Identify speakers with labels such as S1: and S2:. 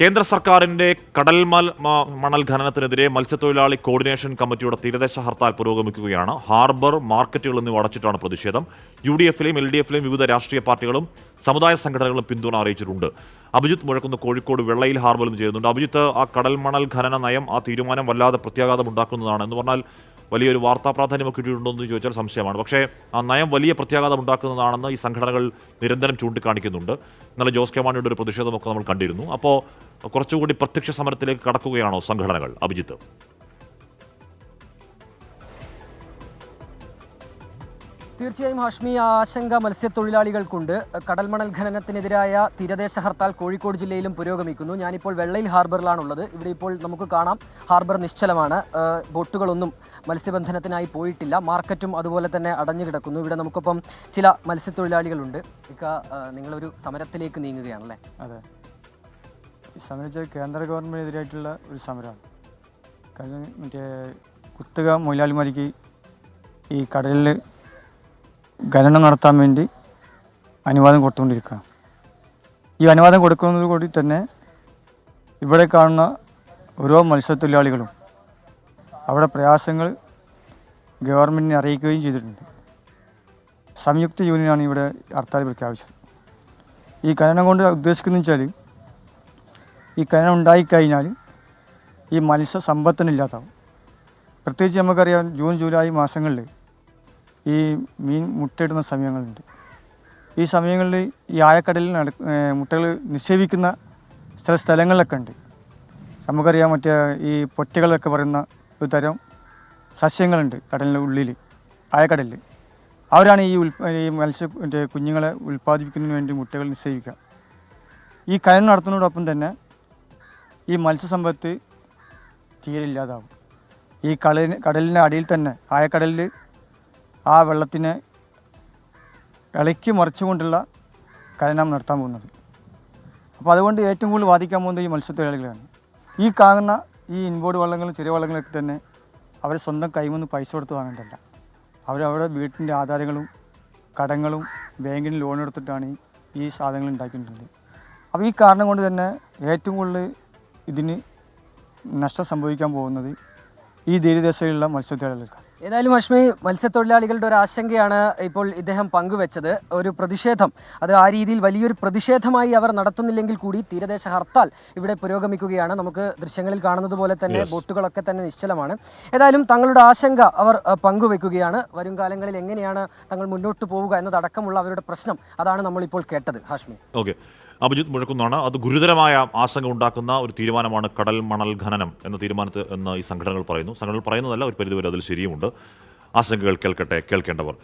S1: കേന്ദ്ര സർക്കാരിന്റെ കടൽ മൽ മണൽ ഖനനത്തിനെതിരെ മത്സ്യത്തൊഴിലാളി കോർഡിനേഷൻ കമ്മിറ്റിയുടെ തീരദേശ ഹർത്താൽ പുരോഗമിക്കുകയാണ്. ഹാർബർ മാർക്കറ്റുകൾ എന്നിവ അടച്ചിട്ടാണ് പ്രതിഷേധം. യു ഡി എഫിലെയും എൽ ഡി എഫിലെയും വിവിധ രാഷ്ട്രീയ പാർട്ടികളും സമുദായ സംഘടനകളും പിന്തുണ അറിയിച്ചിട്ടുണ്ട്. അഭിജിത്ത് മുഴക്കുന്ന കോഴിക്കോട് വെള്ളയിൽ ഹാർബറിൽ നിന്ന് ചെയ്യുന്നുണ്ട്. അഭിജിത്ത് ആ കടൽ മണൽ ഖനന നയം ആ തീരുമാനം വല്ലാതെ പ്രത്യാഘാതം ഉണ്ടാക്കുന്നതാണ് എന്ന് പറഞ്ഞാൽ വലിയൊരു വാർത്താ പ്രാധാന്യമൊക്കെ കിട്ടിയിട്ടുണ്ടോ എന്ന് ചോദിച്ചാൽ സംശയമാണ്. പക്ഷേ ആ നയം വലിയ പ്രത്യാഘാതം ഉണ്ടാക്കുന്നതാണെന്ന് ഈ സംഘടനകൾ നിരന്തരം ചൂണ്ടിക്കാണിക്കുന്നുണ്ട്. ഇന്നലെ ജോസ് കെ മാണിയുടെ ഒരു പ്രതിഷേധമൊക്കെ നമ്മൾ കണ്ടിരുന്നു. അപ്പോൾ കുറച്ചുകൂടി പ്രത്യക്ഷ സമരത്തിലേക്ക് കടക്കുകയാണോ സംഘടനകൾ? അഭിജിത്ത്.
S2: തീർച്ചയായും ഹാഷ്മി ആശങ്ക മത്സ്യത്തൊഴിലാളികൾക്കുണ്ട്. കടൽമണൽ ഖനനത്തിനെതിരായ തീരദേശ ഹർത്താൽ കോഴിക്കോട് ജില്ലയിലും പുരോഗമിക്കുന്നു. ഞാനിപ്പോൾ വെള്ളയിൽ ഹാർബറിലാണുള്ളത്. ഇവിടെ ഇപ്പോൾ നമുക്ക് കാണാം ഹാർബർ നിശ്ചലമാണ്. ബോട്ടുകളൊന്നും മത്സ്യബന്ധനത്തിനായി പോയിട്ടില്ല. മാർക്കറ്റും അതുപോലെ തന്നെ അടഞ്ഞു കിടക്കുന്നു ഇവിടെ നമുക്കൊപ്പം ചില മത്സ്യത്തൊഴിലാളികളുണ്ട്. ഇക്ക നിങ്ങളൊരു സമരത്തിലേക്ക് നീങ്ങുകയാണല്ലേ?
S3: അതെ. ഈ കേന്ദ്ര ഗവൺമെന്റിനെതിരായിട്ടുള്ള ഒരു സമരമാണ്. കാരണം മറ്റേ കുത്തക മൊയിലാളിമാർക്ക് ഈ കടലിൽ ഖനനം നടത്താൻ വേണ്ടി അനുവാദം കൊടുത്തുകൊണ്ടിരിക്കുക ഈ അനുവാദം കൊടുക്കുന്നത് കൂടി തന്നെ ഇവിടെ കാണുന്ന ഓരോ മത്സ്യത്തൊഴിലാളികളും അവിടെ പ്രയാസങ്ങൾ ഗവൺമെന്റിനെ അറിയിക്കുകയും ചെയ്തിട്ടുണ്ട്. സംയുക്ത യൂണിയനാണ് ഇവിടെ ഹർത്താൽ പ്രഖ്യാപിച്ചത്. ഈ ഖനനം കൊണ്ട് ഉദ്ദേശിക്കുന്നത് വെച്ചാൽ ഈ ഖനനം ഉണ്ടായിക്കഴിഞ്ഞാൽ ഈ മത്സ്യ സമ്പത്തിനില്ലാതാവും പ്രത്യേകിച്ച് നമുക്കറിയാം ജൂൺ ജൂലൈ മാസങ്ങളിൽ ഈ മീൻ മുട്ടയിടുന്ന സമയങ്ങളുണ്ട്. ഈ സമയങ്ങളിൽ ഈ ആയക്കടലിൽ നട മുട്ടകൾ നിക്ഷേപിക്കുന്ന ചില സ്ഥലങ്ങളിലൊക്കെ ഉണ്ട്. നമുക്കറിയാം മറ്റേ ഈ പൊറ്റകളൊക്കെ പറയുന്ന ഒരു തരം സസ്യങ്ങളുണ്ട് കടലിന്റെ ഉള്ളിൽ ആയക്കടലിൽ അവരാണ് ഈ ഉൽപ ഈ മത്സ്യ കുഞ്ഞുങ്ങളെ ഉൽപ്പാദിപ്പിക്കുന്നതിന് വേണ്ടി മുട്ടകൾ നിക്ഷേപിക്കുക. ഈ കയൻ നടത്തുന്നതോടൊപ്പം തന്നെ ഈ മത്സ്യസമ്പത്ത് തീരെ ഇല്ലാതാവും. ഈ കടലിന് കടലിന്റെ അടിയിൽ തന്നെ ആയക്കടലിൽ ആ വെള്ളത്തിനെ ഇളക്കി മറിച്ചുകൊണ്ടുള്ള ഖനനം നടത്താൻ പോകുന്നത്. അപ്പോൾ അതുകൊണ്ട് ഏറ്റവും കൂടുതൽ ബാധിക്കാൻ പോകുന്നത് ഈ മത്സ്യത്തൊഴിലാളികളാണ് ഈ കാണുന്ന ഈ ഇൻബോർഡ് വള്ളങ്ങളും ചെറിയ വള്ളങ്ങളൊക്കെ തന്നെ അവർ സ്വന്തം കൈമൊന്ന് പൈസ കൊടുത്ത് വാങ്ങേണ്ടതല്ല അവരവരുടെ വീട്ടിന്റെ ആധാരങ്ങളും കടങ്ങളും ബാങ്കിന് ലോൺ എടുത്തിട്ടാണ് ഈ- സാധനങ്ങൾ ഉണ്ടാക്കിയിട്ടുള്ളത് അപ്പോൾ ഈ കാരണം കൊണ്ട് തന്നെ ഏറ്റവും കൂടുതൽ ഇതിന് നഷ്ടം സംഭവിക്കാൻ പോകുന്നത് ഈ തീരദേശയിലുള്ള മത്സ്യത്തൊഴിലാളികൾക്കാണ്.
S2: ഏതായാലും അഷ്മി മത്സ്യത്തൊഴിലാളികളുടെ ഒരു ആശങ്കയാണ് ഇപ്പോൾ ഇദ്ദേഹം പങ്കുവെച്ചത്. ഒരു പ്രതിഷേധം. അത് ആ രീതിയിൽ വലിയൊരു പ്രതിഷേധമായി അവർ നടത്തുന്നില്ലെങ്കിൽ കൂടി തീരദേശ ഹർത്താൽ ഇവിടെ പുരോഗമിക്കുകയാണ്. നമുക്ക് ദൃശ്യങ്ങളിൽ കാണുന്നത് പോലെ തന്നെ. ബോട്ടുകളൊക്കെ തന്നെ നിശ്ചലമാണ്. ഏതായാലും തങ്ങളുടെ ആശങ്ക അവർ പങ്കുവെക്കുകയാണ്. വരും കാലങ്ങളിൽ എങ്ങനെയാണ് തങ്ങൾ മുന്നോട്ട് പോവുക എന്നതടക്കമുള്ള അവരുടെ പ്രശ്നം അതാണ് നമ്മളിപ്പോൾ കേട്ടത്. ഹാഷ്മി.
S1: ഓക്കെ അഭിജിത്ത് മുഴക്കുന്നതാണ്. അത് ഗുരുതരമായ ആശങ്ക ഉണ്ടാക്കുന്ന ഒരു തീരുമാനമാണ് കടൽ മണൽ ഖനനം എന്ന തീരുമാനത്തിൽ എന്ന് ഈ സംഘടനകൾ പറയുന്നു. സംഘടനകൾ പറയുന്നതല്ല ഒരു പരിധിവരെ അതിൽ ശരിയുമുണ്ട്. ആശങ്കകൾ കേൾക്കട്ടെ കേൾക്കേണ്ടവർ.